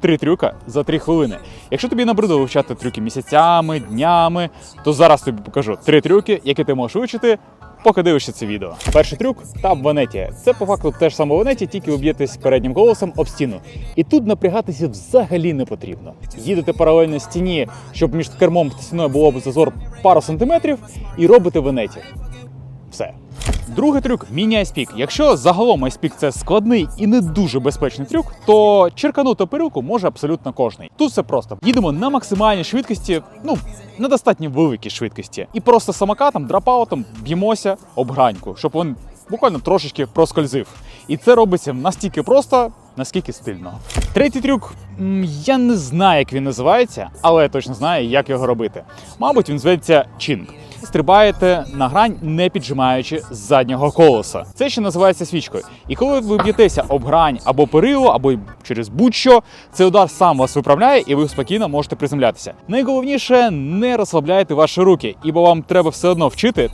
Три трюка за три хвилини. Якщо тобі набридло вивчати трюки місяцями, днями, то зараз тобі покажу три трюки, які ти можеш вивчити, поки дивишся це відео. Перший трюк таб Ванеті. Це по факту те ж саме Ванеті, тільки ви переднім колесом об стіну. І тут напрягатися взагалі не потрібно. Їдете паралельно стіні, щоб між кермом та стіною було б зазор пару сантиметрів, і робите Ванеті. Все. Другий трюк міні айспік. Якщо загалом айспік це складний і не дуже безпечний трюк, то черканути перилку може абсолютно кожний. Тут все просто. Їдемо на максимальній швидкості, ну на достатньо великій швидкості, і просто самокатом, драпаутом б'ємося об граньку, щоб він буквально трошечки проскользив. І це робиться настільки просто, наскільки стильно. Третій трюк, я не знаю, як він називається, але я точно знаю, як його робити. Мабуть, він зветься чинг. Стрибаєте на грань, не піджимаючи заднього колеса. Це ще називається свічкою. І коли ви б'єтеся об грань або перило, або через будь-що, цей удар сам вас виправляє, і ви спокійно можете приземлятися. Найголовніше не розслабляйте ваші руки, ібо вам треба все одно вчити